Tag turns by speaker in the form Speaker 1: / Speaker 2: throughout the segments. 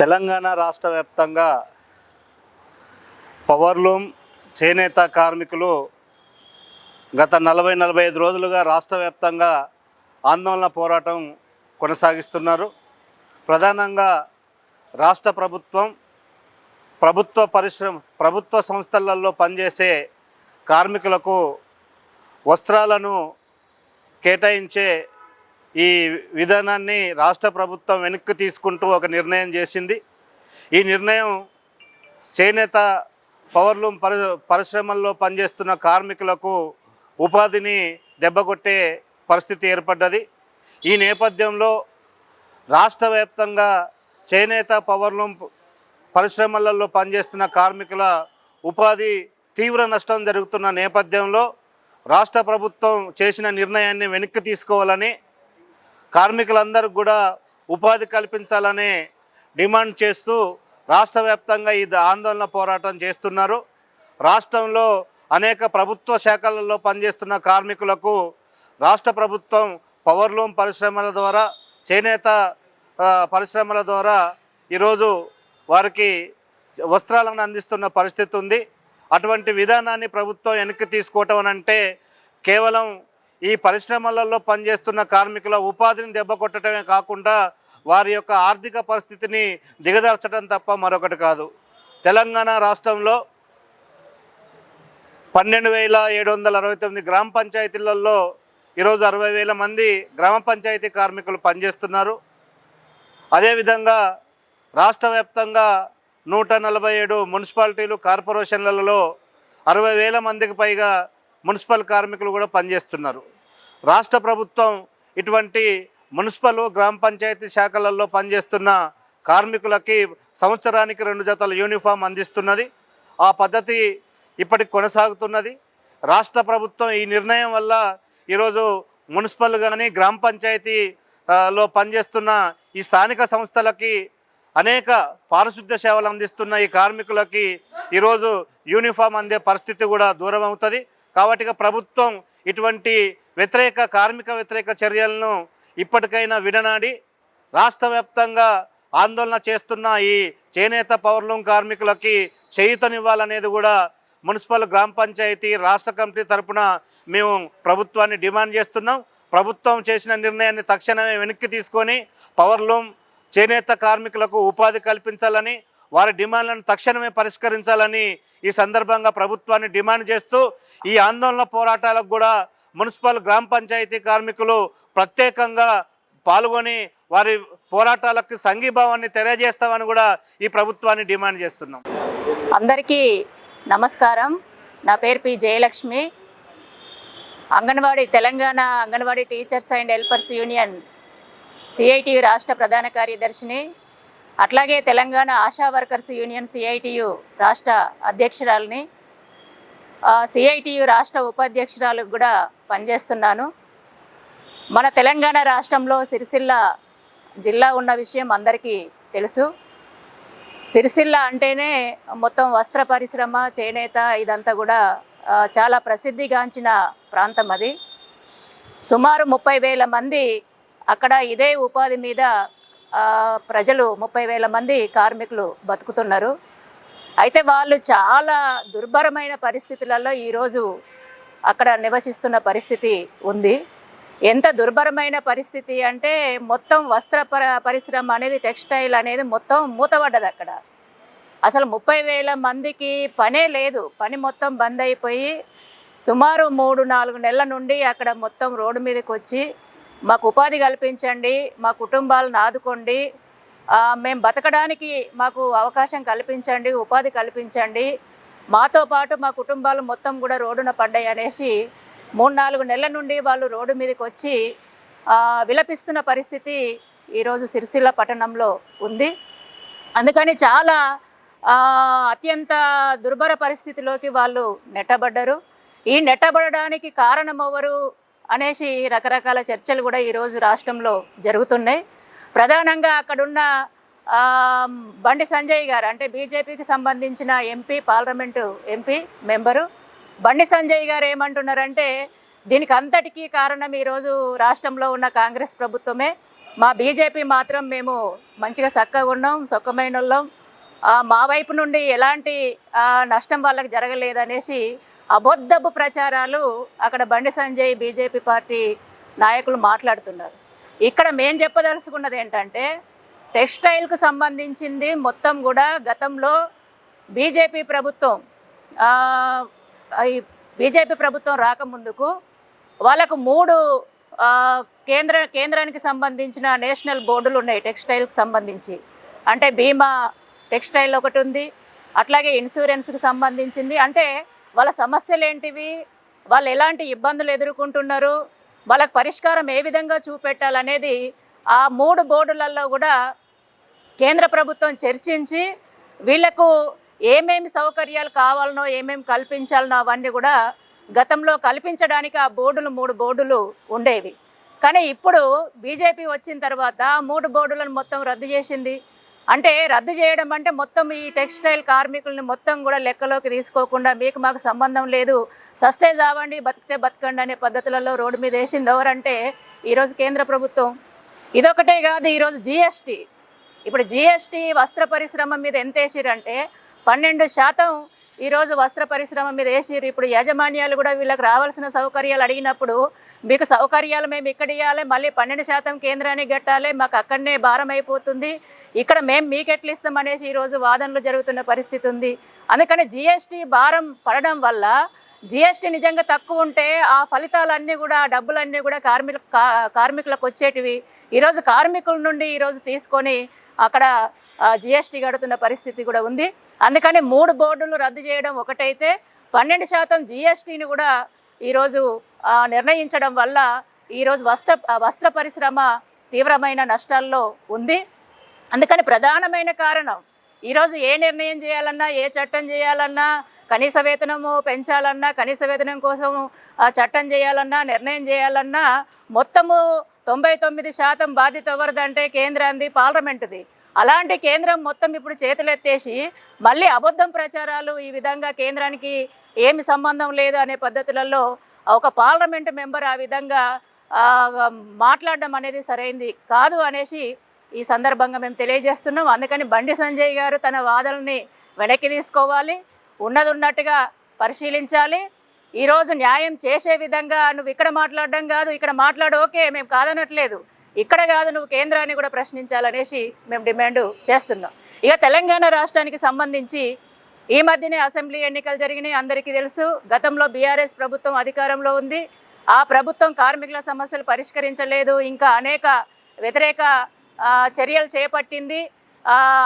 Speaker 1: తెలంగాణ రాష్ట్ర వ్యాప్తంగా పవర్లూమ్ చేనేత కార్మికులు గత నలభై నలభై ఐదు రోజులుగా రాష్ట్ర వ్యాప్తంగా ఆందోళన పోరాటం కొనసాగిస్తున్నారు. ప్రధానంగా రాష్ట్ర ప్రభుత్వం ప్రభుత్వ పరిశ్రమ ప్రభుత్వ సంస్థలలో పనిచేసే కార్మికులకు వస్త్రాలను కేటాయించే ఈ విధానాన్ని రాష్ట్ర ప్రభుత్వం వెనక్కి తీసుకుంటూ ఒక నిర్ణయం చేసింది. ఈ నిర్ణయం చేనేత పవర్లూమ్ పరి పరిశ్రమల్లో పనిచేస్తున్న కార్మికులకు ఉపాధిని దెబ్బకొట్టే పరిస్థితి ఏర్పడ్డది. ఈ నేపథ్యంలో రాష్ట్ర వ్యాప్తంగా చేనేత పవర్లూమ్ పరిశ్రమలలో పనిచేస్తున్న కార్మికుల ఉపాధి తీవ్ర నష్టం జరుగుతున్న నేపథ్యంలో రాష్ట్ర ప్రభుత్వం చేసిన నిర్ణయాన్ని వెనక్కి తీసుకోవాలని కార్మికులందరికీ కూడా ఉపాధి కల్పించాలని డిమాండ్ చేస్తూ రాష్ట్ర వ్యాప్తంగా ఈ ఆందోళన పోరాటం చేస్తున్నారు. రాష్ట్రంలో అనేక ప్రభుత్వ శాఖలలో పనిచేస్తున్న కార్మికులకు రాష్ట్ర ప్రభుత్వం పవర్లూమ్ పరిశ్రమల ద్వారా చేనేత పరిశ్రమల ద్వారా ఈరోజు వారికి వస్త్రాలను అందిస్తున్న పరిస్థితి ఉంది. అటువంటి విధానాన్ని ప్రభుత్వం వెనక్కి తీసుకోవటం అని అంటే కేవలం ఈ పరిశ్రమలలో పనిచేస్తున్న కార్మికుల ఉపాధిని దెబ్బకొట్టడమే కాకుండా వారి యొక్క ఆర్థిక పరిస్థితిని దిగదార్చడం తప్ప మరొకటి కాదు. తెలంగాణ రాష్ట్రంలో పన్నెండు వేల ఏడు వందల అరవై తొమ్మిది గ్రామ పంచాయతీలలో ఈరోజు అరవై వేల మంది గ్రామ పంచాయతీ కార్మికులు పనిచేస్తున్నారు. అదేవిధంగా రాష్ట్ర వ్యాప్తంగా నూట నలభై ఏడు మున్సిపాలిటీలు కార్పొరేషన్లలో అరవై వేల మందికి పైగా మున్సిపల్ కార్మికులు కూడా పనిచేస్తున్నారు. రాష్ట్ర ప్రభుత్వం ఇటువంటి మున్సిపల్ గ్రామ పంచాయతీ శాఖలలో పనిచేస్తున్న కార్మికులకి సంవత్సరానికి రెండు జతల యూనిఫామ్ అందిస్తున్నది. ఆ పద్ధతి ఇప్పటికి కొనసాగుతున్నది. రాష్ట్ర ప్రభుత్వం ఈ నిర్ణయం వల్ల ఈరోజు మున్సిపల్ కానీ గ్రామ పంచాయతీలో పనిచేస్తున్న ఈ స్థానిక సంస్థలకి అనేక పారిశుద్ధ్య సేవలు అందిస్తున్న ఈ కార్మికులకి ఈరోజు యూనిఫామ్ అందే పరిస్థితి కూడా దూరం అవుతుంది కాబట్టి ప్రభుత్వం ఇటువంటి వ్యతిరేక కార్మిక వ్యతిరేక చర్యలను ఇప్పటికైనా విడనాడి రాష్ట్ర వ్యాప్తంగా ఆందోళన చేస్తున్న ఈ చేనేత పవర్లూమ్ కార్మికులకి చేయుతనివ్వాలనేది కూడా మున్సిపల్ గ్రామ పంచాయతీ రాష్ట్ర కమిటీ తరపున మేము ప్రభుత్వాన్ని డిమాండ్ చేస్తున్నాం. ప్రభుత్వం చేసిన నిర్ణయాన్ని తక్షణమే వెనక్కి తీసుకొని పవర్లూమ్ చేనేత కార్మికులకు ఉపాధి కల్పించాలని వారి డిమాండ్లను తక్షణమే పరిష్కరించాలని ఈ సందర్భంగా ప్రభుత్వాన్ని డిమాండ్ చేస్తూ ఈ ఆందోళన పోరాటాలకు కూడా మున్సిపల్ గ్రామ పంచాయతీ కార్మికులు ప్రత్యేకంగా పాల్గొని వారి పోరాటాలకు సంఘీభావాన్ని తెలియజేస్తామని కూడా ఈ ప్రభుత్వాన్ని డిమాండ్ చేస్తున్నాం.
Speaker 2: అందరికీ నమస్కారం. నా పేరు P Jayalakshmi. Anganwadi Telangana Anganwadi teachers and helpers union CIT రాష్ట్ర ప్రధాన కార్యదర్శిని. అట్లాగే Telangana ASHA workers union CITU రాష్ట్ర అధ్యక్షురాలని సిఐటియు రాష్ట్ర ఉపాధ్యక్షురాలకు కూడా పనిచేస్తున్నాను. మన తెలంగాణ రాష్ట్రంలో సిరిసిల్ల జిల్లా ఉన్న విషయం అందరికీ తెలుసు. సిరిసిల్ల అంటేనే మొత్తం వస్త్ర పరిశ్రమ చేనేత ఇదంతా కూడా చాలా ప్రసిద్ధిగాంచిన ప్రాంతం అది. సుమారు ముప్పై వేల మంది అక్కడ ఇదే ఉపాధి మీద ప్రజలు ముప్పై వేల మంది కార్మికులు బతుకుతున్నారు. అయితే వాళ్ళు చాలా దుర్భరమైన పరిస్థితులలో ఈరోజు అక్కడ నివసిస్తున్న పరిస్థితి ఉంది. ఎంత దుర్భరమైన పరిస్థితి అంటే మొత్తం వస్త్ర పరిశ్రమ అనేది టెక్స్టైల్ అనేది మొత్తం మూతపడ్డది అక్కడ. అసలు ముప్పై వేల మందికి పనే లేదు. పని మొత్తం బంద్ అయిపోయి సుమారు మూడు నాలుగు నెలల నుండి అక్కడ మొత్తం రోడ్డు మీదకి వచ్చి మాకు ఉపాధి కల్పించండి మా కుటుంబాలను ఆదుకోండి మేము బతకడానికి మాకు అవకాశం కల్పించండి ఉపాధి కల్పించండి. మాతో పాటు మా కుటుంబాలు మొత్తం కూడా రోడ్డున పడ్డాయి అనేసి మూడు నాలుగు నెలల నుండి వాళ్ళు రోడ్డు మీదకి వచ్చి విలపిస్తున్న పరిస్థితి ఈరోజు సిరిసిల్ల పట్టణంలో ఉంది. అందుకని చాలా అత్యంత దుర్భర పరిస్థితిలోకి వాళ్ళు నెట్టబడ్డారు. ఈ నెట్టబడడానికి కారణం ఎవరు? అనేసి రకరకాల చర్చలు కూడా ఈరోజు రాష్ట్రంలో జరుగుతున్నాయి. ప్రధానంగా అక్కడున్న బండి సంజయ్ గారు అంటే బీజేపీకి సంబంధించిన MP parliament MP member Bandi Sanjay గారు ఏమంటున్నారంటే దీనికి అంతటికీ కారణం ఈరోజు రాష్ట్రంలో ఉన్న కాంగ్రెస్ ప్రభుత్వమే. మా బీజేపీ మాత్రం మేము మంచిగా చక్కగా ఉన్నాం సుఖమైన వాళ్ళం. మా వైపు నుండి ఎలాంటి నష్టం వాళ్ళకి జరగలేదనేసి అబద్ధపు ప్రచారాలు అక్కడ బండి సంజయ్ బీజేపీ పార్టీ నాయకులు మాట్లాడుతున్నారు. ఇక్కడ మేం చెప్పదలుచుకున్నది ఏంటంటే టెక్స్టైల్కు సంబంధించింది మొత్తం కూడా గతంలో బీజేపీ ప్రభుత్వం ఈ బీజేపీ ప్రభుత్వం రాకముందుకు వాళ్ళకు మూడు కేంద్ర కేంద్రానికి సంబంధించిన నేషనల్ బోర్డులు ఉన్నాయి టెక్స్టైల్కి సంబంధించి. అంటే బీమా టెక్స్టైల్ ఒకటి ఉంది అట్లాగే ఇన్సూరెన్స్కి సంబంధించింది. అంటే వాళ్ళ సమస్యలు ఏంటివి వాళ్ళు ఎలాంటి ఇబ్బందులు ఎదుర్కొంటున్నారు? వాళ్ళకి పరిష్కారం ఏ విధంగా చూపెట్టాలనేది ఆ మూడు బోర్డులలో కూడా కేంద్ర ప్రభుత్వం చర్చించి వీళ్ళకు ఏమేమి సౌకర్యాలు కావాలనో ఏమేమి కల్పించాలనో అవన్నీ కూడా గతంలో కల్పించడానికి ఆ బోర్డులు మూడు బోర్డులు ఉండేవి. కానీ ఇప్పుడు బీజేపీ వచ్చిన తర్వాత మూడు బోర్డులను మొత్తం రద్దు చేసింది. అంటే రద్దు చేయడం అంటే మొత్తం ఈ టెక్స్టైల్ కార్మికుల్ని మొత్తం కూడా లెక్కలోకి తీసుకోకుండా మీకు మాకు సంబంధం లేదు. సస్తే జావండి బతికితే బతకండి అనే పద్ధతులలో రోడ్డు మీద వేసింది ఎవరంటే ఈరోజు కేంద్ర ప్రభుత్వం. ఇదొకటే కాదు ఈరోజు జిఎస్టీ. ఇప్పుడు జిఎస్టీ వస్త్ర పరిశ్రమ మీద ఎంత వేసిరంటే పన్నెండు శాతం ఈరోజు వస్త్ర పరిశ్రమ మీద వేసిరు ఇప్పుడు యాజమాన్యాలు కూడా వీళ్ళకి రావాల్సిన సౌకర్యాలు అడిగినప్పుడు మీకు సౌకర్యాలు మేము ఇక్కడ ఇవ్వాలి మళ్ళీ పన్నెండు శాతం కేంద్రానికి కట్టాలి మాకు అక్కడనే భారం అయిపోతుంది. ఇక్కడ మేము మీకు ఎట్లా ఇస్తాం అనేసి ఈరోజు వాదనలు జరుగుతున్న పరిస్థితి ఉంది. అందుకని జిఎస్టీ భారం పడడం వల్ల జిఎస్టీ నిజంగా తక్కువ ఉంటే ఆ ఫలితాలన్నీ కూడా ఆ డబ్బులన్నీ కూడా కార్మిక కా- కార్మికులకు వచ్చేటివి. ఈరోజు కార్మికుల నుండి ఈరోజు తీసుకొని అక్కడ జిఎస్టీ కడుతున్న పరిస్థితి కూడా ఉంది. అందుకని మూడు బోర్డులు రద్దు చేయడం ఒకటైతే పన్నెండు శాతం జిఎస్టీని కూడా ఈరోజు నిర్ణయించడం వల్ల ఈరోజు వస్త్ర వస్త్ర పరిశ్రమ తీవ్రమైన నష్టాల్లో ఉంది. అందుకని ప్రధానమైన కారణం ఈరోజు ఏ నిర్ణయం చేయాలన్నా ఏ చట్టం చేయాలన్నా కనీస వేతనము పెంచాలన్నా కనీస వేతనం కోసం చట్టం చేయాలన్నా నిర్ణయం చేయాలన్నా మొత్తము తొంభై తొమ్మిది శాతం బాధ్యత ఎవరిదంటే కేంద్రాంది పార్లమెంటుది. అలాంటి కేంద్రం మొత్తం ఇప్పుడు చేతులెత్తేసి మళ్ళీ అబద్ధం ప్రచారాలు ఈ విధంగా కేంద్రానికి ఏమి సంబంధం లేదు అనే పద్ధతులలో ఒక పార్లమెంట్ మెంబర్ ఆ విధంగా మాట్లాడడం అనేది సరైంది కాదు అనేసి ఈ సందర్భంగా మేము తెలియజేస్తున్నాం. అందుకని బండి సంజయ్ గారు తన వాదనని వెనక్కి తీసుకోవాలి ఉన్నది ఉన్నట్టుగా పరిశీలించాలి. ఈరోజు న్యాయం చేసే విధంగా నువ్వు ఇక్కడ మాట్లాడడం కాదు ఇక్కడ మాట్లాడు ఓకే మేము కాదనట్లేదు. ఇక్కడ కాదు నువ్వు కేంద్రాన్ని కూడా ప్రశ్నించాలనేసి మేము డిమాండ్ చేస్తున్నాం. ఇక తెలంగాణ రాష్ట్రానికి సంబంధించి ఈ మధ్యనే అసెంబ్లీ ఎన్నికలు జరిగినాయి అందరికీ తెలుసు. గతంలో బీఆర్ఎస్ ప్రభుత్వం అధికారంలో ఉంది. ఆ ప్రభుత్వం కార్మికుల సమస్యలు పరిష్కరించలేదు. ఇంకా అనేక వ్యతిరేక చర్యలు చేపట్టింది.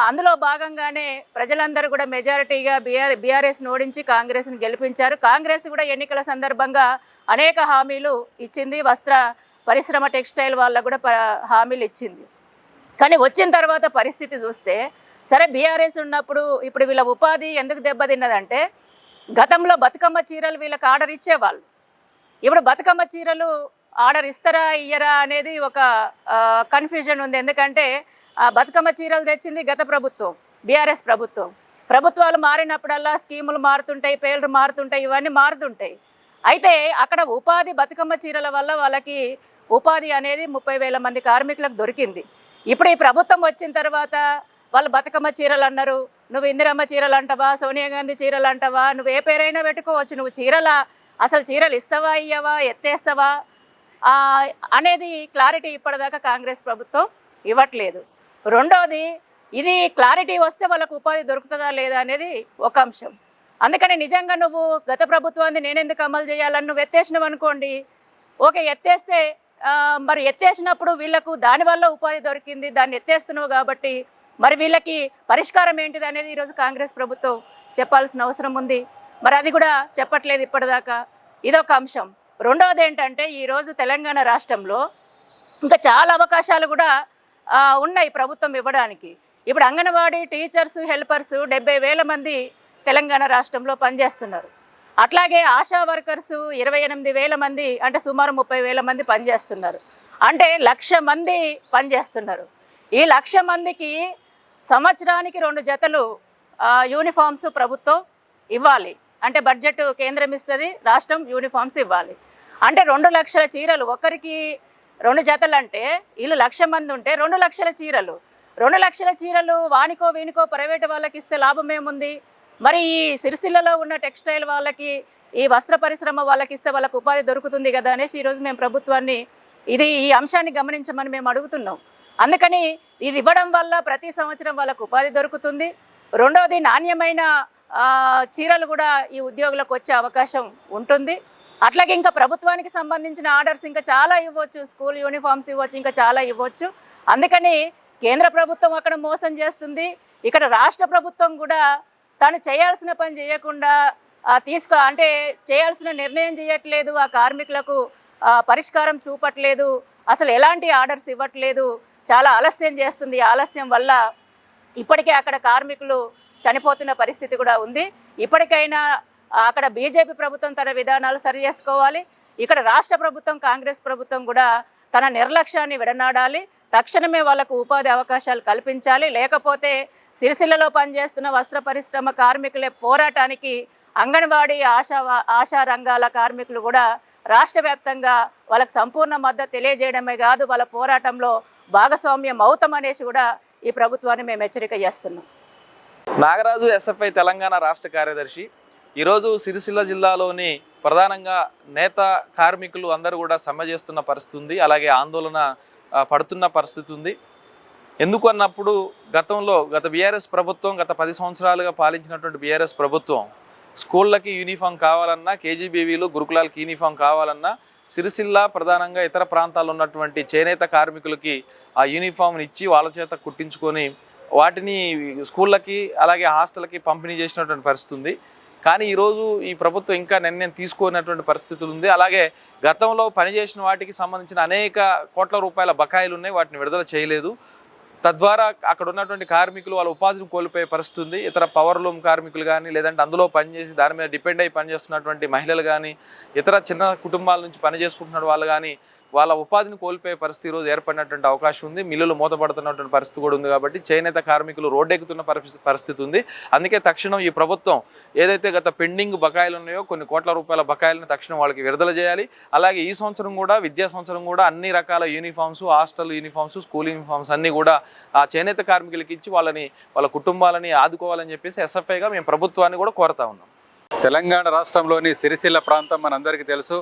Speaker 2: అందులో భాగంగానే ప్రజలందరూ కూడా మెజారిటీగా బీఆర్ బీఆర్ఎస్ను ఓడించి కాంగ్రెస్ను గెలిపించారు. కాంగ్రెస్ కూడా ఎన్నికల సందర్భంగా అనేక హామీలు ఇచ్చింది. వస్త్ర పరిశ్రమ టెక్స్టైల్ వాళ్ళకు కూడా ప- హామీలు ఇచ్చింది. కానీ వచ్చిన తర్వాత పరిస్థితి చూస్తే సరే బీఆర్ఎస్ ఉన్నప్పుడు ఇప్పుడు వీళ్ళ ఉపాధి ఎందుకు దెబ్బతిన్నదంటే గతంలో బతుకమ్మ చీరలు వీళ్ళకి ఆర్డర్ ఇచ్చేవాళ్ళు. ఇప్పుడు బతుకమ్మ చీరలు ఆర్డర్ ఇస్తారా ఇయ్యరా అనేది ఒక కన్ఫ్యూజన్ ఉంది. ఎందుకంటే ఆ బతుకమ్మ చీరలు తెచ్చింది గత ప్రభుత్వం బీఆర్ఎస్ ప్రభుత్వం. ప్రభుత్వాలు మారినప్పుడల్లా స్కీములు మారుతుంటాయి పేర్లు మారుతుంటాయి ఇవన్నీ మారుతుంటాయి. అయితే అక్కడ ఉపాధి బతుకమ్మ చీరల వల్ల వాళ్ళకి ఉపాధి అనేది ముప్పై వేల మంది కార్మికులకు దొరికింది. ఇప్పుడు ఈ ప్రభుత్వం వచ్చిన తర్వాత వాళ్ళు బతుకమ్మ చీరలు అన్నారు. నువ్వు ఇందిరమ్మ చీరలు అంటావా సోనియా గాంధీ చీరలు అంటావా నువ్వు ఏ పేరైనా పెట్టుకోవచ్చు. నువ్వు చీరల అసలు చీరలు ఇస్తావా ఇయ్యవా ఎత్తేస్తావా? అనేది క్లారిటీ ఇప్పటిదాకా కాంగ్రెస్ ప్రభుత్వం ఇవ్వట్లేదు. రెండవది ఇది క్లారిటీ వస్తే వాళ్ళకు ఉపాధి దొరుకుతుందా లేదా అనేది ఒక అంశం. అందుకని నిజంగా నువ్వు గత ప్రభుత్వాన్ని నేనెందుకు అమలు చేయాలని నువ్వు ఎత్తేసినావు అనుకోండి ఓకే ఎత్తేస్తే మరి ఎత్తేసినప్పుడు వీళ్ళకు దానివల్ల ఉపాధి దొరికింది దాన్ని ఎత్తేస్తున్నావు కాబట్టి మరి వీళ్ళకి పరిష్కారం ఏంటిది అనేది ఈరోజు కాంగ్రెస్ ప్రభుత్వం చెప్పాల్సిన అవసరం ఉంది. మరి అది కూడా చెప్పట్లేదు ఇప్పటిదాకా. ఇదొక అంశం. రెండవది ఏంటంటే ఈరోజు తెలంగాణ రాష్ట్రంలో ఇంకా చాలా అవకాశాలు కూడా ఉన్నాయి ప్రభుత్వం ఇవ్వడానికి. ఇప్పుడు అంగన్వాడీ టీచర్స్ హెల్పర్స్ డెబ్బై వేల మంది తెలంగాణ రాష్ట్రంలో పనిచేస్తున్నారు. అట్లాగే ఆశా వర్కర్స్ ఇరవై ఎనిమిది వేల మంది అంటే సుమారు ముప్పై వేల మంది పనిచేస్తున్నారు. అంటే లక్ష మంది పనిచేస్తున్నారు. ఈ లక్ష మందికి సంవత్సరానికి రెండు జతలు యూనిఫామ్స్ ప్రభుత్వం ఇవ్వాలి. అంటే బడ్జెట్ కేంద్రం ఇస్తుంది రాష్ట్రం యూనిఫామ్స్ ఇవ్వాలి. అంటే రెండు లక్షల చీరలు ఒకరికి రెండు జతలు అంటే వీళ్ళు లక్ష మంది ఉంటే రెండు లక్షల చీరలు. రెండు లక్షల చీరలు వానికో వీనికో ప్రైవేట్ వాళ్ళకి ఇస్తే లాభం ఏముంది? మరి ఈ సిరిసిల్లలో ఉన్న టెక్స్టైల్ వాళ్ళకి ఈ వస్త్ర పరిశ్రమ వాళ్ళకి ఇస్తే వాళ్ళకు ఉపాధి దొరుకుతుంది కదా అనేసి ఈరోజు మేము ప్రభుత్వాన్ని ఇది ఈ అంశాన్ని గమనించమని మేము అడుగుతున్నాం. అందుకని ఇది ఇవ్వడం వల్ల ప్రతి సంవత్సరం వాళ్ళకు ఉపాధి దొరుకుతుంది. రెండవది నాణ్యమైన చీరలు కూడా ఈ ఉద్యోగులకు వచ్చే అవకాశం ఉంటుంది. అట్లాగే ఇంకా ప్రభుత్వానికి సంబంధించిన ఆర్డర్స్ ఇంకా చాలా ఇవ్వచ్చు స్కూల్ యూనిఫామ్స్ ఇవ్వచ్చు ఇంకా చాలా ఇవ్వచ్చు. అందుకని కేంద్ర ప్రభుత్వం అక్కడ మోసం చేస్తుంది. ఇక్కడ రాష్ట్ర ప్రభుత్వం కూడా తను చేయాల్సిన పని చేయకుండా తీసుకో అంటే చేయాల్సిన నిర్ణయం చేయట్లేదు ఆ కార్మికులకు పరిష్కారం చూపట్లేదు అసలు ఎలాంటి ఆర్డర్స్ ఇవ్వట్లేదు చాలా ఆలస్యం చేస్తుంది. ఆలస్యం వల్ల ఇప్పటికే అక్కడ కార్మికులు చనిపోతున్న పరిస్థితి కూడా ఉంది. ఇప్పటికైనా అక్కడ బీజేపీ ప్రభుత్వం తన విధానాలు సరి చేసుకోవాలి. ఇక్కడ రాష్ట్ర ప్రభుత్వం కాంగ్రెస్ ప్రభుత్వం కూడా తన నిర్లక్ష్యాన్ని విడనాడాలి. తక్షణమే వాళ్ళకు ఉపాధి అవకాశాలు కల్పించాలి. లేకపోతే సిరిసిల్లలో పనిచేస్తున్న వస్త్ర పరిశ్రమ కార్మికులే పోరాటానికి అంగన్వాడీ ఆశా ఆశా రంగాల కార్మికులు కూడా రాష్ట్ర వ్యాప్తంగా వాళ్ళకి సంపూర్ణ మద్దతు తెలియజేయడమే కాదు వాళ్ళ పోరాటంలో భాగస్వామ్యం అవుతామనేసి కూడా ఈ ప్రభుత్వాన్ని మేము హెచ్చరిక చేస్తున్నాం.
Speaker 3: నాగరాజు ఎస్ఎఫ్ఐ తెలంగాణ రాష్ట్ర కార్యదర్శి. ఈరోజు సిరిసిల్ల జిల్లాలోని ప్రధానంగా నేత కార్మికులు అందరూ కూడా సమ్మె చేస్తున్న పరిస్థితి ఉంది. అలాగే ఆందోళన పడుతున్న పరిస్థితి ఉంది. ఎందుకు అన్నప్పుడు గతంలో గత బీఆర్ఎస్ ప్రభుత్వం గత పది సంవత్సరాలుగా పాలించినటువంటి బీఆర్ఎస్ ప్రభుత్వం స్కూళ్ళకి యూనిఫామ్ కావాలన్నా కేజీబీవీలు గురుకులాలకి యూనిఫామ్ కావాలన్నా సిరిసిల్ల ప్రధానంగా ఇతర ప్రాంతాల్లో ఉన్నటువంటి చేనేత కార్మికులకి ఆ యూనిఫామ్ని ఇచ్చి వాళ్ళ చేత కుట్టించుకొని వాటిని స్కూళ్ళకి అలాగే హాస్టల్కి పంపిణీ చేసినటువంటి పరిస్థితి ఉంది. కానీ ఈరోజు ఈ ప్రభుత్వం ఇంకా నిర్ణయం తీసుకున్నటువంటి పరిస్థితులు ఉంది. అలాగే గతంలో పనిచేసిన వాటికి సంబంధించిన అనేక కోట్ల రూపాయల బకాయిలు ఉన్నాయి. వాటిని విడుదల చేయలేదు. తద్వారా అక్కడ ఉన్నటువంటి కార్మికులు వాళ్ళ ఉపాధిని కోల్పోయే పరిస్థితి ఉంది. ఇతర పవర్ లూమ్ కార్మికులు కానీ లేదంటే అందులో పనిచేసి దాని మీద డిపెండ్ అయ్యి పనిచేస్తున్నటువంటి మహిళలు కానీ ఇతర చిన్న కుటుంబాల నుంచి పనిచేసుకుంటున్న వాళ్ళు కానీ వాళ్ళ ఉపాధిని కోల్పోయే పరిస్థితి ఈరోజు ఏర్పడినటువంటి అవకాశం ఉంది. మిల్లులు మూతపడుతున్నటువంటి పరిస్థితి కూడా ఉంది కాబట్టి చేనేత కార్మికులు రోడ్డెక్కుతున్న పరిస్థితి పరిస్థితి ఉంది. అందుకే తక్షణం ఈ ప్రభుత్వం ఏదైతే గత పెండింగ్ బకాయిలు ఉన్నాయో కొన్ని కోట్ల రూపాయల బకాయిలను తక్షణం వాళ్ళకి విడుదల చేయాలి. అలాగే ఈ సంవత్సరం కూడా విద్యా సంవత్సరం కూడా అన్ని రకాల uniforms hostel uniforms school uniforms అన్నీ కూడా ఆ చేనేత కార్మికులకి ఇచ్చి వాళ్ళని వాళ్ళ కుటుంబాలని ఆదుకోవాలని చెప్పేసి ఎస్ఎఫ్ఐగా మేము ప్రభుత్వాన్ని కూడా కోరుతా ఉన్నాం.
Speaker 4: తెలంగాణ రాష్ట్రంలోని సిరిసిల్ల ప్రాంతం మనందరికీ తెలుసు.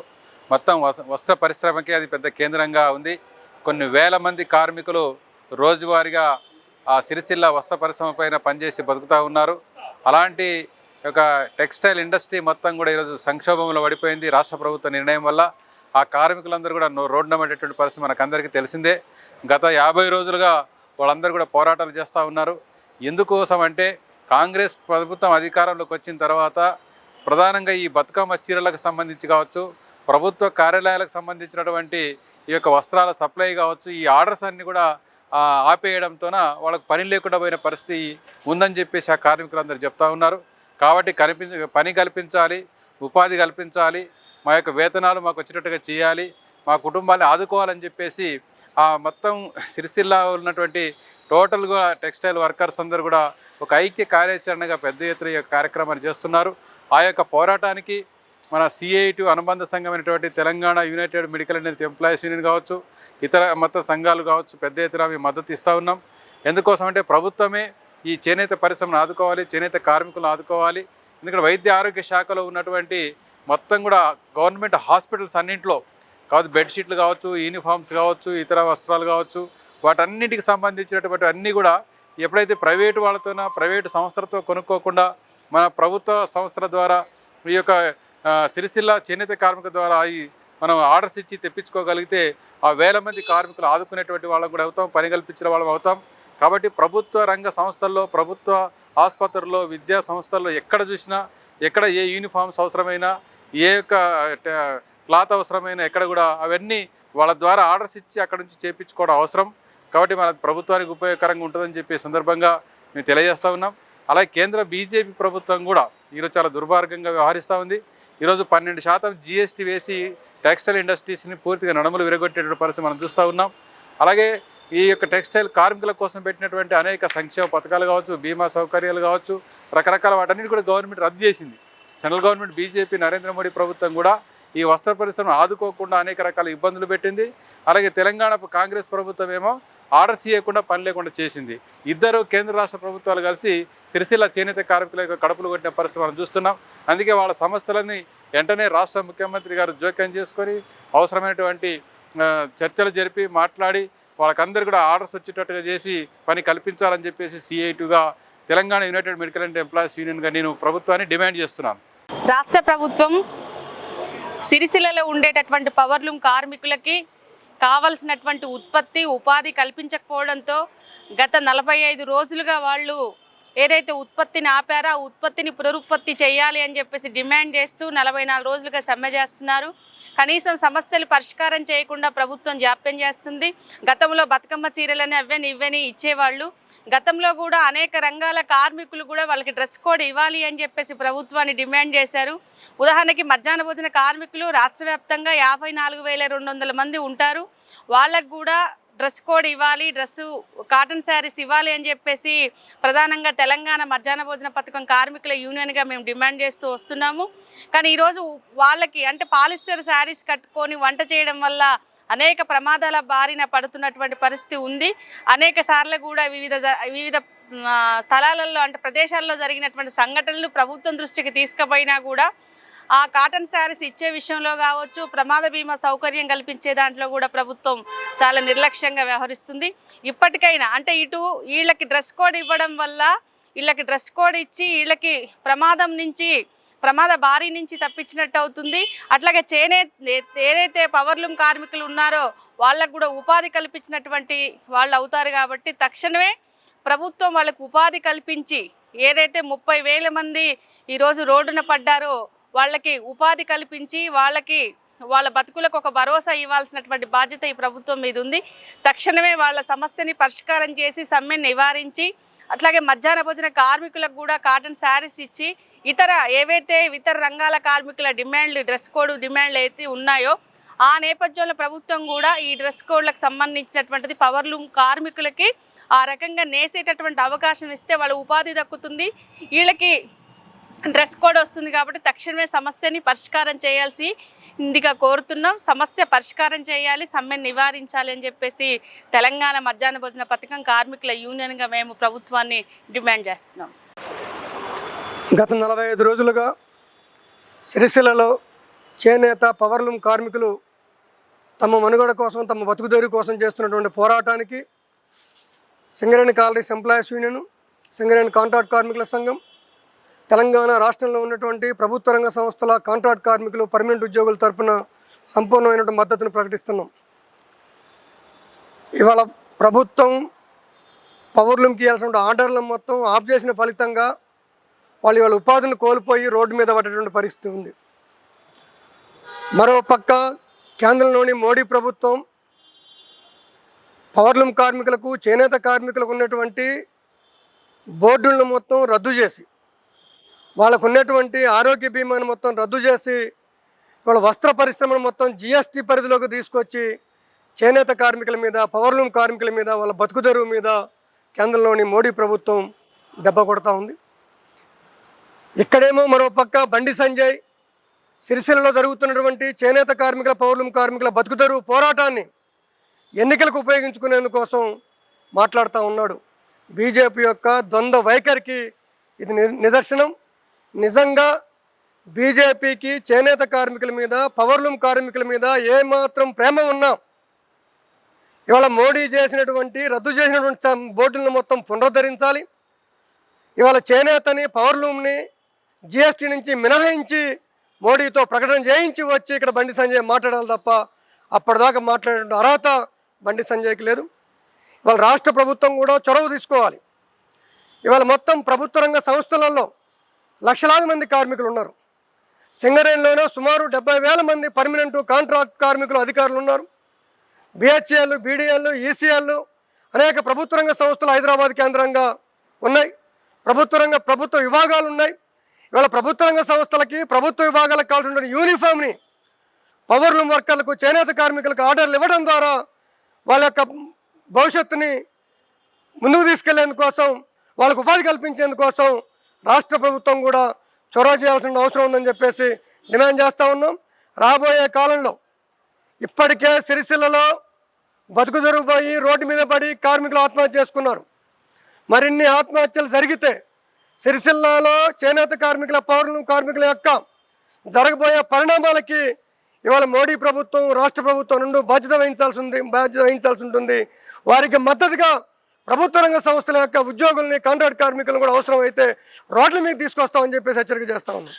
Speaker 4: మొత్తం వస్త్ర పరిశ్రమకి అది పెద్ద కేంద్రంగా ఉంది. కొన్ని వేల మంది కార్మికులు రోజువారీగా ఆ సిరిసిల్ల వస్త్ర పరిశ్రమ పైన పనిచేసి బతుకుతూ ఉన్నారు. అలాంటి ఒక టెక్స్టైల్ ఇండస్ట్రీ మొత్తం కూడా ఈరోజు సంక్షోభంలో పడిపోయింది రాష్ట్ర ప్రభుత్వ నిర్ణయం వల్ల. ఆ కార్మికులందరూ కూడా నో- రోడ్డున పరిస్థితి మనకు అందరికీ తెలిసిందే. గత యాభై రోజులుగా వాళ్ళందరూ కూడా పోరాటాలు చేస్తూ ఉన్నారు. ఎందుకోసం అంటే కాంగ్రెస్ ప్రభుత్వం అధికారంలోకి వచ్చిన తర్వాత ప్రధానంగా ఈ బతుకమ్మ చీరలకు సంబంధించి కావచ్చు ప్రభుత్వ కార్యాలయాలకు సంబంధించినటువంటి ఈ యొక్క వస్త్రాల సప్లై కావచ్చు ఈ ఆర్డర్స్ అన్ని కూడా ఆపేయడంతోన వాళ్ళకు పని లేకుండా పోయిన పరిస్థితి ఉందని చెప్పేసి ఆ కార్మికులందరూ చెప్తా ఉన్నారు. కాబట్టి కల్పించ పని కల్పించాలి ఉపాధి కల్పించాలి మా యొక్క వేతనాలు మాకు వచ్చినట్టుగా చేయాలి మా కుటుంబాన్ని ఆదుకోవాలని చెప్పేసి ఆ మొత్తం సిరిసిల్ల ఉన్నటువంటి టోటల్గా టెక్స్టైల్ వర్కర్స్ అందరూ కూడా ఒక ఐక్య కార్యాచరణగా పెద్ద ఎత్తున ఈ యొక్క కార్యక్రమాన్ని చేస్తున్నారు. ఆ యొక్క పోరాటానికి మన సిఐటి అనుబంధ సంఘమైనటువంటి Telangana united medical and employees union కావచ్చు ఇతర మత సంఘాలు కావచ్చు పెద్ద ఎత్తున మేము మద్దతు ఇస్తూ ఉన్నాం. ఎందుకోసం అంటే ప్రభుత్వమే ఈ చేనేత పరిశ్రమను ఆదుకోవాలి చేనేత కార్మికులను ఆదుకోవాలి. ఎందుకంటే వైద్య ఆరోగ్య శాఖలో ఉన్నటువంటి మొత్తం కూడా గవర్నమెంట్ హాస్పిటల్స్ అన్నింటిలో కావచ్చు బెడ్షీట్లు కావచ్చు యూనిఫామ్స్ కావచ్చు ఇతర వస్త్రాలు కావచ్చు వాటన్నిటికి సంబంధించినటువంటి అన్నీ కూడా ఎప్పుడైతే ప్రైవేటు వాళ్ళతోన ప్రైవేటు సంస్థలతో కొనుక్కోకుండా మన ప్రభుత్వ సంస్థల ద్వారా ఈ యొక్క సిరిసిల్ల చేనేత కార్మిక ద్వారా ఈ మనం ఆర్డర్స్ ఇచ్చి తెప్పించుకోగలిగితే ఆ వేల మంది కార్మికులు ఆదుకునేటువంటి వాళ్ళకు కూడా అవుతాం పని కల్పించిన వాళ్ళం అవుతాం. కాబట్టి ప్రభుత్వ రంగ సంస్థల్లో ప్రభుత్వ ఆసుపత్రుల్లో విద్యా సంస్థల్లో ఎక్కడ చూసినా ఎక్కడ ఏ యూనిఫామ్స్ అవసరమైనా ఏ యొక్క క్లాత్ అవసరమైన ఎక్కడ కూడా అవన్నీ వాళ్ళ ద్వారా ఆర్డర్స్ ఇచ్చి అక్కడ నుంచి చేయించుకోవడం అవసరం. కాబట్టి మన ప్రభుత్వానికి ఉపయోగకరంగా ఉంటుందని చెప్పే సందర్భంగా మేము తెలియజేస్తూ ఉన్నాం. అలాగే కేంద్ర బీజేపీ ప్రభుత్వం కూడా ఈరోజు చాలా దుర్మార్గంగా వ్యవహరిస్తూ ఉంది. ఈరోజు పన్నెండు శాతం జీఎస్టీ వేసి టెక్స్టైల్ ఇండస్ట్రీస్ని పూర్తిగా నడుములు విరగొట్టేటువంటి పరిస్థితి మనం చూస్తూ ఉన్నాం. అలాగే ఈ యొక్క టెక్స్టైల్ కార్మికుల కోసం పెట్టినటువంటి అనేక సంక్షేమ పథకాలు కావచ్చు బీమా సౌకర్యాలు కావచ్చు రకరకాల వాటన్నిటి కూడా గవర్నమెంట్ రద్దు చేసింది. Central government BJP Narendra Modi ప్రభుత్వం కూడా ఈ వస్త్ర పరిశ్రమ ఆదుకోకుండా అనేక రకాల ఇబ్బందులు పెట్టింది. అలాగే తెలంగాణ కాంగ్రెస్ ప్రభుత్వం ఏమో ఆర్డర్స్ ఇవ్వకుండా పని లేకుండా చేసింది. ఇద్దరు కేంద్ర రాష్ట్ర ప్రభుత్వాలు కలిసి సిరిసిల్ల చేనేత కార్మికుల యొక్క కడుపులు కొట్టిన పరిస్థితి మనం చూస్తున్నాం. అందుకే వాళ్ళ సమస్యలని వెంటనే రాష్ట్ర ముఖ్యమంత్రి గారు జోక్యం చేసుకొని అవసరమైనటువంటి చర్చలు జరిపి మాట్లాడి వాళ్ళకందరూ కూడా ఆర్డర్స్ వచ్చేటట్టుగా చేసి పని కల్పించాలని చెప్పేసి సిఐటుగా Telangana united medical and employees యూనియన్గా నేను ప్రభుత్వాన్ని డిమాండ్ చేస్తున్నాను.
Speaker 5: రాష్ట్ర ప్రభుత్వం సిరిసిల్లలో ఉండేటటువంటి పవర్లూమ్ కార్మికులకి కావలసినటువంటి ఉత్పత్తి ఉపాధి కల్పించకపోవడంతో గత నలభై ఐదు రోజులుగా వాళ్ళు ఏదైతే ఉత్పత్తిని ఆపారో ఆ ఉత్పత్తిని పునరుత్పత్తి చేయాలి అని చెప్పేసి డిమాండ్ చేస్తూ నలభై నాలుగు రోజులుగా సమ్మె చేస్తున్నారు. కనీసం సమస్యలు పరిష్కారం చేయకుండా ప్రభుత్వం జాప్యం చేస్తుంది. గతంలో బతుకమ్మ చీరలని అవ్వని ఇవ్వని ఇచ్చేవాళ్ళు. గతంలో కూడా అనేక రంగాల కార్మికులు కూడా వాళ్ళకి డ్రెస్ కోడ్ ఇవ్వాలి అని చెప్పేసి ప్రభుత్వాన్ని డిమాండ్ చేశారు. ఉదాహరణకి మధ్యాహ్న భోజన కార్మికులు రాష్ట్ర వ్యాప్తంగా యాభై నాలుగు వేల రెండు వందల మంది ఉంటారు. వాళ్ళకు కూడా డ్రెస్ కోడ్ ఇవ్వాలి డ్రెస్సు కాటన్ శారీస్ ఇవ్వాలి అని చెప్పేసి ప్రధానంగా తెలంగాణ మధ్యాహ్న భోజన పథకం కార్మికుల యూనియన్గా మేము డిమాండ్ చేస్తూ వస్తున్నాము. కానీ ఈరోజు వాళ్ళకి అంటే పాలిస్టర్ శారీస్ కట్టుకొని వంట చేయడం వల్ల అనేక ప్రమాదాల బారిన పడుతున్నటువంటి పరిస్థితి ఉంది. అనేక సార్లు కూడా వివిధ వివిధ స్థలాలలో అంటే ప్రదేశాల్లో జరిగినటువంటి సంఘటనలు ప్రభుత్వం దృష్టికి తీసుకుపోయినా కూడా ఆ కాటన్ శారీస్ ఇచ్చే విషయంలో కావచ్చు ప్రమాద బీమా సౌకర్యం కల్పించే దాంట్లో కూడా ప్రభుత్వం చాలా నిర్లక్ష్యంగా వ్యవహరిస్తుంది. ఇప్పటికైనా అంటే ఇటు వీళ్ళకి డ్రెస్ కోడ్ ఇవ్వడం వల్ల వీళ్ళకి డ్రెస్ కోడ్ ఇచ్చి వీళ్ళకి ప్రమాదం నుంచి ప్రమాద బారి నుంచి తప్పించినట్టు అవుతుంది. అట్లాగే చేనే ఏదైతే పవర్లూమ్ కార్మికులు ఉన్నారో వాళ్ళకు కూడా ఉపాధి కల్పించినటువంటి వాళ్ళు అవుతారు కాబట్టి తక్షణమే ప్రభుత్వం వాళ్ళకు ఉపాధి కల్పించి ఏదైతే ముప్పై వేల మంది ఈరోజు రోడ్డున పడ్డారో వాళ్ళకి ఉపాధి కల్పించి వాళ్ళకి వాళ్ళ బతుకులకు ఒక భరోసా ఇవ్వాల్సినటువంటి బాధ్యత ఈ ప్రభుత్వం మీద ఉంది. తక్షణమే వాళ్ళ సమస్యని పరిష్కారం చేసి సమ్మెను నివారించి అట్లాగే మధ్యాహ్న భోజన కార్మికులకు కూడా కాటన్ శారీస్ ఇచ్చి ఇతర ఏవైతే ఇతర రంగాల కార్మికుల డిమాండ్లు డ్రెస్ కోడ్ డిమాండ్లు అయితే ఉన్నాయో ఆ నేపథ్యంలో ప్రభుత్వం కూడా ఈ డ్రెస్ కోడ్లకు సంబంధించినటువంటిది పవర్లూమ్ కార్మికులకి ఆ రకంగా నేసేటటువంటి అవకాశం ఇస్తే వాళ్ళ ఉపాధి దక్కుతుంది. వీళ్ళకి డ్రెస్ కోడ్ వస్తుంది కాబట్టి తక్షణమే సమస్యని పరిష్కారం చేయాల్సి ఇందిగా కోరుతున్నాం. సమస్య పరిష్కారం చేయాలి సమ్మెను నివారించాలి అని చెప్పేసి తెలంగాణ మధ్యాహ్న భోజన పథకం కార్మికుల యూనియన్గా మేము ప్రభుత్వాన్ని డిమాండ్ చేస్తున్నాం.
Speaker 6: గత నలభై ఐదు రోజులుగా సిరిసిల్లలో చేనేత పవర్లూమ్ కార్మికులు తమ మనుగడ కోసం తమ బతుకుదేరు కోసం చేస్తున్నటువంటి పోరాటానికి Singareni colonies employees union Singareni contract కార్మికుల సంఘం తెలంగాణ రాష్ట్రంలో ఉన్నటువంటి ప్రభుత్వ రంగ సంస్థల కాంట్రాక్ట్ కార్మికులు పర్మనెంట్ ఉద్యోగుల తరపున సంపూర్ణమైనటువంటి మద్దతును ప్రకటిస్తున్నాం. ఇవాళ ప్రభుత్వం పవర్లూమ్కి ఇవ్వాల్సిన ఆర్డర్లను మొత్తం ఆఫ్ చేసిన ఫలితంగా వాళ్ళు ఇవాళ ఉపాధిని కోల్పోయి రోడ్డు మీద పడేటువంటి పరిస్థితి ఉంది. మరో పక్క కేంద్రంలోని మోడీ ప్రభుత్వం పవర్లూమ్ కార్మికులకు చేనేత కార్మికులకు ఉన్నటువంటి బోర్డులను మొత్తం రద్దు చేసి వాళ్ళకు ఉన్నటువంటి ఆరోగ్య బీమాను మొత్తం రద్దు చేసి వాళ్ళ వస్త్ర పరిశ్రమను మొత్తం జిఎస్టీ పరిధిలోకి తీసుకొచ్చి చేనేత కార్మికుల మీద పవర్లూమ్ కార్మికుల మీద వాళ్ళ బతుకుదెరువు మీద కేంద్రంలోని మోడీ ప్రభుత్వం దెబ్బ కొడతా ఉంది. ఇక్కడేమో మరో పక్క బండి సంజయ్ సిరిసిల్లలో జరుగుతున్నటువంటి చేనేత కార్మికుల పౌర్ణమి కార్మికుల బతుకుదెరువు పోరాటాన్ని ఎన్నికలకు ఉపయోగించుకునేందుకోసం మాట్లాడుతూ ఉన్నాడు. బీజేపీ యొక్క ద్వంద్వ వైఖరికి ఇది నిదర్శనం. నిజంగా బీజేపీకి చేనేత కార్మికుల మీద పవర్లూమ్ కార్మికుల మీద ఏమాత్రం ప్రేమ ఉన్నా ఇవాళ మోడీ చేసినటువంటి రద్దు చేసినటువంటి బోర్డులను మొత్తం పునరుద్ధరించాలి. ఇవాళ చేనేతని పవర్లూమ్ని జిఎస్టీ నుంచి మినహాయించి మోడీతో ప్రకటన చేయించి వచ్చి ఇక్కడ బండి సంజయ్ మాట్లాడాలి తప్ప అప్పటిదాకా మాట్లాడే అర్హత బండి సంజయ్కి లేదు. ఇవాళ రాష్ట్ర ప్రభుత్వం కూడా చొరవ తీసుకోవాలి. ఇవాళ మొత్తం ప్రభుత్వ రంగ సంస్థలలో లక్షలాది మంది కార్మికులు ఉన్నారు. సింగరేణిలోనే సుమారు డెబ్బై వేల మంది పర్మనెంట్ కాంట్రాక్ట్ కార్మికులు అధికారులు ఉన్నారు. బిహెచ్ఎల్ బీడీఎల్లు ఈసీఎల్ అనేక ప్రభుత్వ రంగ సంస్థలు హైదరాబాద్ కేంద్రంగా ఉన్నాయి. ప్రభుత్వ రంగ ప్రభుత్వ విభాగాలు ఉన్నాయి. ఇవాళ ప్రభుత్వ రంగ సంస్థలకి ప్రభుత్వ విభాగాలకు కావాల్సిన యూనిఫామ్ని పవర్లూమ్ వర్కర్లకు చేనేత కార్మికులకు ఆర్డర్లు ఇవ్వడం ద్వారా వాళ్ళ యొక్క భవిష్యత్తుని ముందుకు తీసుకెళ్ళేందుకోసం వాళ్ళకు ఉపాధి కల్పించేందుకోసం రాష్ట్ర ప్రభుత్వం కూడా చొరవ చేయాల్సిన అవసరం ఉందని చెప్పేసి డిమాండ్ చేస్తూ ఉన్నాం. రాబోయే కాలంలో ఇప్పటికే సిరిసిల్లలో బతుకు తెరువుపోయి రోడ్డు మీద పడి కార్మికులు ఆత్మహత్య చేసుకున్నారు. మరిన్ని ఆత్మహత్యలు జరిగితే సిరిసిల్లాలో చేనేత కార్మికుల పౌరులు కార్మికుల యొక్క జరగబోయే పరిణామాలకి ఇవాళ మోడీ ప్రభుత్వం రాష్ట్ర ప్రభుత్వం నుండి బాధ్యత వహించాల్సి ఉంది బాధ్యత వహించాల్సి ఉంటుంది. వారికి మద్దతుగా ప్రభుత్వ రంగ సంస్థల యొక్క ఉద్యోగుల్ని కాంట్రాక్ట్ కార్మికులను కూడా అవసరం అయితే రోడ్ల మీద తీసుకొస్తామని చెప్పేసి హెచ్చరిక చేస్తా ఉన్నాం.